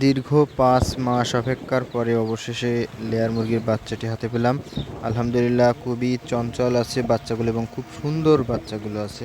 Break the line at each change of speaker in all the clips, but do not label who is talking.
দীর্ঘ পাঁচ মাস অপেক্ষার পরে অবশেষে লেয়ার মুরগির বাচ্চাটি হাতে পেলাম। আলহামদুলিল্লাহ, খুবই চঞ্চল আছে বাচ্চাগুলো এবং খুব সুন্দর বাচ্চাগুলো আছে।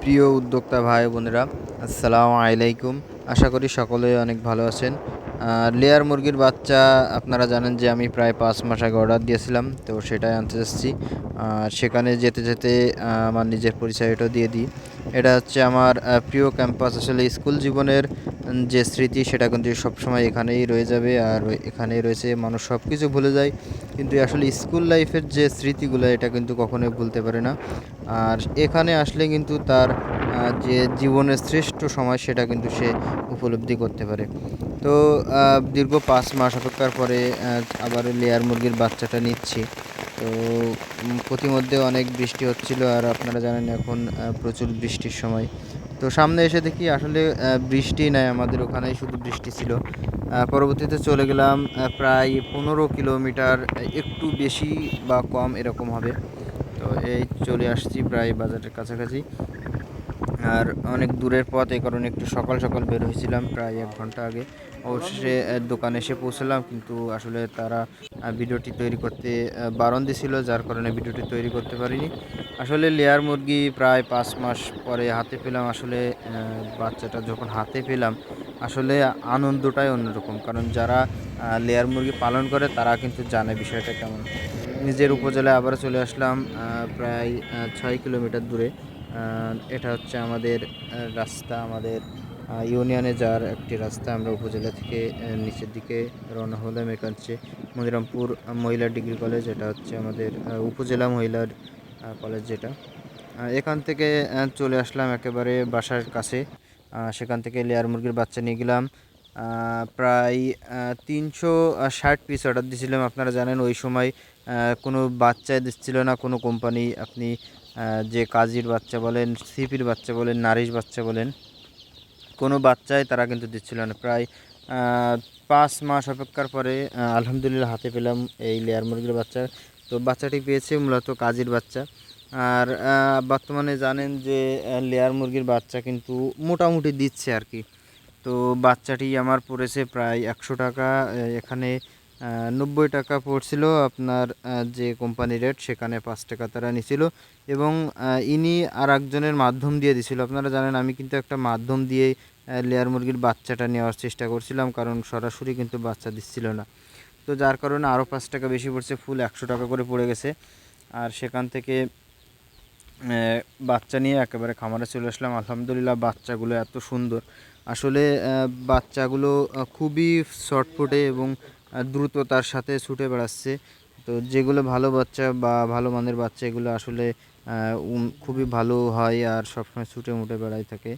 প্রিয় উদ্যোক্তা ভাই বোনেরা, আসসালামু আলাইকুম। আশা করি সকলে অনেক ভালো আছেন। লেয়ার মুরগির বাচ্চা আপনারা জানেন যে আমি প্রায় পাঁচ মাস আগে অর্ডার দিয়েছিলাম, তো সেটাই আনতে যাচ্ছি আর সেখানে যেতে যেতে আমার নিজের পরিচয়টাও দিয়ে দিই। এটা হচ্ছে আমার প্রিয় ক্যাম্পাস আসলে স্কুল জীবনের যে স্মৃতি, সেটা কিন্তু সবসময় এখানেই রয়ে যাবে। আর এখানেই রয়েছে, মানুষ সব কিছু ভুলে যায়। কিন্তু আসলে স্কুল লাইফের যে স্মৃতিগুলো, এটা কিন্তু কখনোই ভুলতে পারে না। আর এখানে আসলে কিন্তু তার যে জীবনের শ্রেষ্ঠ সময় সেটা কিন্তু সে উপলব্ধি করতে পারে। তো দীর্ঘ পাঁচ মাস অপেক্ষার পরে আবার লেয়ার মুরগির বাচ্চাটা নিচ্ছি। তো প্রতিমধ্যে অনেক বৃষ্টি হচ্ছিল আর আপনারা জানেন এখন প্রচুর বৃষ্টির সময়। তো সামনে এসে দেখি আসলে বৃষ্টি নাই আমাদের ওখানেই শুধু বৃষ্টি ছিল। পরবর্তীতে চলে গেলাম প্রায় পনেরো কিলোমিটার একটু বেশি বা কম এরকম হবে। তো এই চলে আসছি প্রায় বাজারের কাছাকাছি। আর অনেক দূরের পথ, এই কারণে একটু সকাল সকাল বের হয়েছিলাম, প্রায় এক ঘণ্টা আগে। অবশেষে দোকানে এসে পৌঁছলাম, কিন্তু আসলে তারা ভিডিওটি তৈরি করতে বারণ দিছিল যার কারণে ভিডিওটি তৈরি করতে পারিনি। আসলে লেয়ার মুরগি প্রায় পাঁচ মাস পরে হাতে পেলাম, আসলে বাচ্চাটা যখন হাতে পেলাম, আসলে আনন্দটাই অন্যরকম। কারণ যারা লেয়ার মুরগি পালন করে, তারা কিন্তু জানে বিষয়টা কেমন। নিজের উপজেলায় আবার চলে আসলাম প্রায় ছয় কিলোমিটার দূরে। এটা হচ্ছে আমাদের রাস্তা, আমাদের ইউনিয়নে যাওয়ার একটি রাস্তা। আমরা উপজেলা থেকে নিচের দিকে রওনা হলাম এটা হচ্ছে মনিরামপুর মহিলা ডিগ্রি কলেজ, এটা হচ্ছে আমাদের উপজেলা মহিলার কলেজ যেটা। এখান থেকে চলে আসলাম একেবারে বাসার কাছে। সেখান থেকে লেয়ার মুরগির বাচ্চা নিয়ে গেলাম। প্রায় তিনশো ষাট পিস অর্ডার দিয়েছিলাম আপনারা জানেন, ওই সময় কোনো বাচ্চা দিচ্ছিল না, কোনো কোম্পানি আপনি যে কাজীর বাচ্চা বলেন সিপির বাচ্চা বলেন নারিশ বাচ্চা বলেন, কোনো বাচ্চাই তারা কিন্তু দিচ্ছিল না। প্রায় পাঁচ মাস অপেক্ষার পরে আলহামদুলিল্লাহ হাতে পেলাম এই লেয়ার মুরগির বাচ্চা। তো বাচ্চাটি পেয়েছে মূলত কাজীর বাচ্চা। আর বর্তমানে জানেন যে লেয়ার মুরগির বাচ্চা কিন্তু মোটামুটি দিচ্ছে আর কি। তো বাচ্চাটি আমার পড়েছে প্রায় একশো টাকা এখানে নব্বই টাকা পড়ছিল আপনার যে কোম্পানি রেট সেখানে পাঁচ টাকা তারা নিছিল এবং ইনি আর একজনের মাধ্যম দিয়ে দিছিল। আপনারা জানেন আমি কিন্তু একটা মাধ্যম দিয়ে লেয়ার মুরগির বাচ্চাটা নেওয়ার চেষ্টা করছিলাম কারণ সরাসরি কিন্তু বাচ্চা দিচ্ছিল না। তো যার কারণে আরও পাঁচ টাকা বেশি পড়ছে, ফুল একশো টাকা করে পড়ে গেছে। আর সেখান থেকে বাচ্চা নিয়ে একেবারে খামারে চলে আসলাম। আলহামদুলিল্লাহ বাচ্চাগুলো এত সুন্দর। আসলে বাচ্চাগুলো খুবই শর্টফুটে এবং দ্রুত তার সাথে ছুটে বেড়াচ্ছে। তো যেগুলো ভালো বাচ্চা বা ভালো মানের বাচ্চা, এগুলো আসলে খুবই ভালো হয় আর সবসময় ছুটে মুটে বেড়াই থাকে।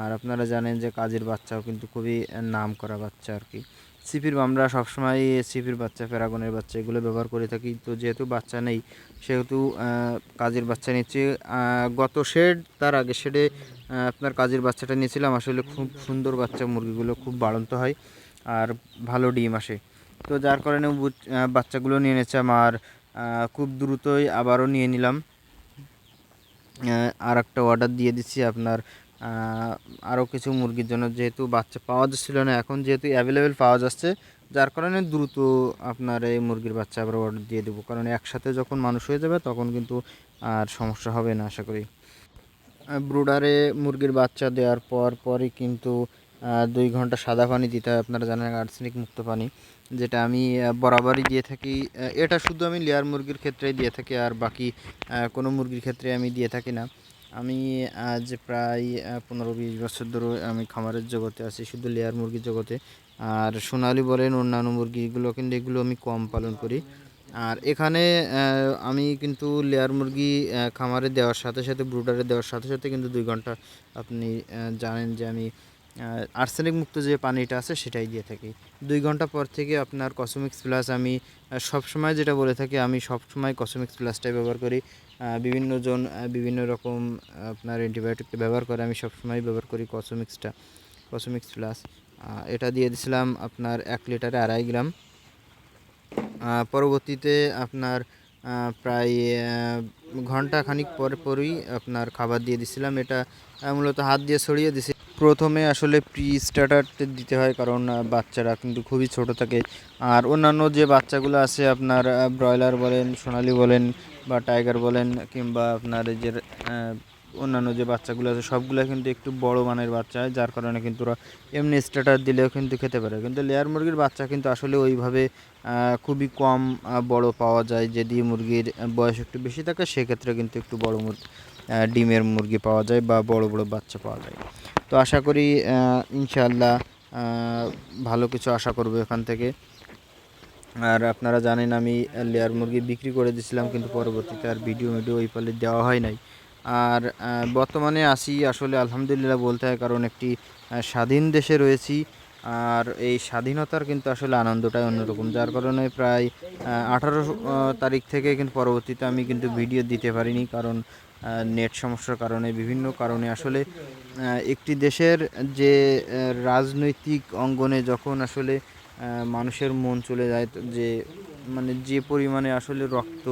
আর আপনারা জানেন যে কাজের বাচ্চাও কিন্তু খুবই নাম করা বাচ্চা আর কি। সিপির আমরা সবসময় সিপির বাচ্চা, প্যারাগনের বাচ্চা এগুলো ব্যবহার করে থাকি। তো যেহেতু বাচ্চা নেই, সেহেতু কাজের বাচ্চা নিচ্ছি। গত শেড, তার আগে শেডে আপনার কাজের বাচ্চাটা নিয়েছিলাম। আসলে খুব সুন্দর বাচ্চা, মুরগিগুলো খুব বাড়ন্ত হয় আর ভালো ডিম আসে। তো যার কারণে বাচ্চাগুলো নিয়ে নিয়েছিলাম আর খুব দ্রুতই আবারও নিয়ে নিলাম। আর একটা অর্ডার দিয়ে দিচ্ছি আপনার আরও কিছু মুরগির জন্য যেহেতু বাচ্চা পাওয়া যাচ্ছিল না, এখন যেহেতু অ্যাভেলেবেল পাওয়া যাচ্ছে, যার কারণে দ্রুত আপনার এই মুরগির বাচ্চা আবার অর্ডার দিয়ে দেবো। কারণ একসাথে যখন মানুষ হয়ে যাবে, তখন কিন্তু আর সমস্যা হবে না, আশা করি। ব্রুডারে মুরগির বাচ্চা দেওয়ার পর পরই কিন্তু দুই ঘণ্টা সাদা পানি দিতে হয়, আপনারা জানেন আর্সেনিক মুক্ত পানি, যেটা আমি বরাবরই দিয়ে থাকি। এটা শুধু আমি লেয়ার মুরগির ক্ষেত্রেই দিয়ে থাকি, আর বাকি কোনো মুরগির ক্ষেত্রে আমি দিয়ে থাকি না। আমি আজ প্রায় পনেরো বিশ বছর ধরে আমি খামারের জগতে আছি, শুধু লেয়ার মুরগির জগতে। আর সোনালি বলেন, অন্যান্য মুরগিগুলো কিন্তু এগুলো আমি কম পালন করি। আর এখানে আমি কিন্তু লেয়ার মুরগি খামারে দেওয়ার সাথে সাথে, ব্রুডারে দেওয়ার সাথে সাথে কিন্তু দুই ঘণ্টা আপনি জানেন যে আমি আর্সেনিক মুক্ত যে পানিটা আছে সেটাই দিয়ে থাকি। দুই ঘণ্টা পর থেকে আপনার কসমিক্স প্লাস আমি সব সময় যেটা বলে থাকি, আমি সব সময় কসমিক্স প্লাসটাই ব্যবহার করি। আহ, বিভিন্ন জন বিভিন্ন রকম আপনার অ্যান্টিবায়োটিক ব্যবহার করে আমি সবসময় ব্যবহার করি কসমিক্সটা কসমিক্স প্লাস এটা দিয়ে দিছিলাম আপনার এক লিটারে আড়াই গ্রাম। পরবর্তীতে আপনার প্রায় ঘণ্টা খানিক পর পরই আপনার খাবার দিয়ে দিছিলাম। এটা মূলত হাত দিয়ে ছড়িয়ে দিছি। প্রথমে আসলে প্রি স্টার্টার দিতে হয়, কারণ বাচ্চারা কিন্তু খুবই ছোট থাকে। আর অন্যান্য যে বাচ্চাগুলো আছে, আপনার ব্রয়লার বলেন, সোনালি বলেন বা টাইগার বলেন, কিংবা আপনার যে অন্যান্য যে বাচ্চাগুলো আছে সবগুলো কিন্তু একটু বড় মানের বাচ্চা হয় যার কারণে কিন্তু ওরা এমনি স্টার্টার দিলেও কিন্তু খেতে পারে। কিন্তু লেয়ার মুরগির বাচ্চা কিন্তু আসলে ওইভাবে খুবই কম বড় পাওয়া যায়। যদি মুরগির বয়স একটু বেশি থাকে সেক্ষেত্রে কিন্তু একটু বড় মুর- ডিমের মুরগি পাওয়া যায় বা বড় বড় বাচ্চা পাওয়া যায়। তো আশা করি আহ, ভালো কিছু আশা করব এখান থেকে। আর আপনারা জানেন আমি লেয়ার মুরগি বিক্রি করে দিয়েছিলাম কিন্তু পরবর্তীতে আর ভিডিও মিডিও ওই ফলে দেওয়া হয় নাই। আর বর্তমানে আসি আসলে আলহামদুলিল্লাহ বলতে হয় কারণ একটি স্বাধীন দেশে রয়েছি। আর এই স্বাধীনতার কিন্তু আসলে আনন্দটাই অন্যরকম। যার কারণে প্রায় আঠারো তারিখ থেকে কিন্তু পরবর্তীতে আমি কিন্তু ভিডিও দিতে পারিনি কারণ নেট সমস্যার কারণে, বিভিন্ন কারণে আসলে একটি দেশের যে রাজনৈতিক অঙ্গনে যখন আসলে মানুষের মন চলে যায়, যে মানে যে পরিমাণে আসলে রক্ত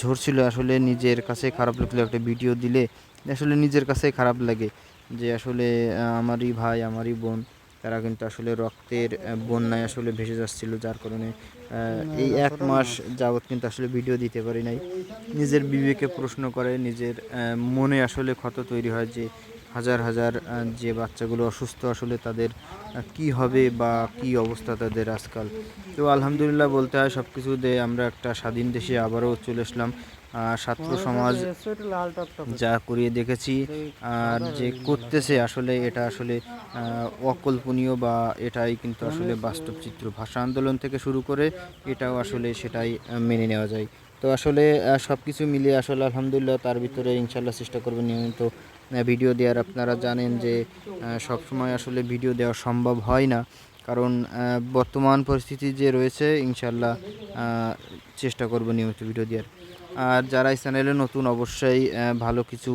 ঝরছিল আসলে নিজের কাছে খারাপ লাগল, একটা ভিডিও দিলে আসলে নিজের কাছে খারাপ লাগে যে আসলে আমারই ভাই, আমারই বোন, তারা কিন্তু আসলে রক্তের বন্যায় আসলে ভেসে যাচ্ছিল, যার কারণে এই এক মাস যাবৎ কিন্তু আসলে ভিডিও দিতে পারি নাই। নিজের বিবেকে প্রশ্ন করে, নিজের মনে আসলে ক্ষত তৈরি হয় যে হাজার হাজার যে বাচ্চাগুলো অসুস্থ আসলে তাদের কি হবে বা কি অবস্থা তাদের আজকাল। তো আলহামদুলিল্লাহ বলতে হয় সব কিছু দিয়ে আমরা একটা স্বাধীন দেশে আবারও চলে আসলাম। ছাত্র সমাজ যা করিয়ে দেখেছি আর যে করতেছে আসলে এটা আসলে অকল্পনীয় বা এটাই কিন্তু আসলে বাস্তব চিত্র। ভাষা আন্দোলন থেকে শুরু করে এটাও আসলে সেটাই মেনে নেওয়া যায়। তো আসলে সব কিছু মিলিয়ে আসলে আলহামদুলিল্লাহ তার ভিতরে ইনশাল্লাহ চেষ্টা করবেন নিয়মিত ভিডিও দেওয়ার। আপনারা জানেন যে সব সময় আসলে ভিডিও দেওয়া সম্ভব হয় না। কারণ বর্তমান পরিস্থিতি যে রয়েছে ইনশাল্লাহ চেষ্টা করব নিয়মিত ভিডিও দেওয়ার। আর যারা এই চ্যানেলে নতুন, অবশ্যই ভালো কিছু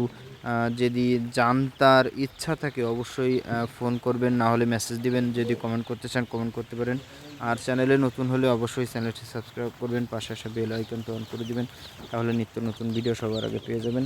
যদি জানতার ইচ্ছা থাকে, অবশ্যই ফোন করবেন। না হলে মেসেজ দিবেন, যদি কমেন্ট করতে চান কমেন্ট করতে পারেন। আর চ্যানেলে নতুন হলে অবশ্যই চ্যানেলটি সাবস্ক্রাইব করবেন। পাশে আসা বেল আইকনটা অন করে দিবেন। তাহলে নিত্য নতুন ভিডিও সবার আগে পেয়ে যাবেন।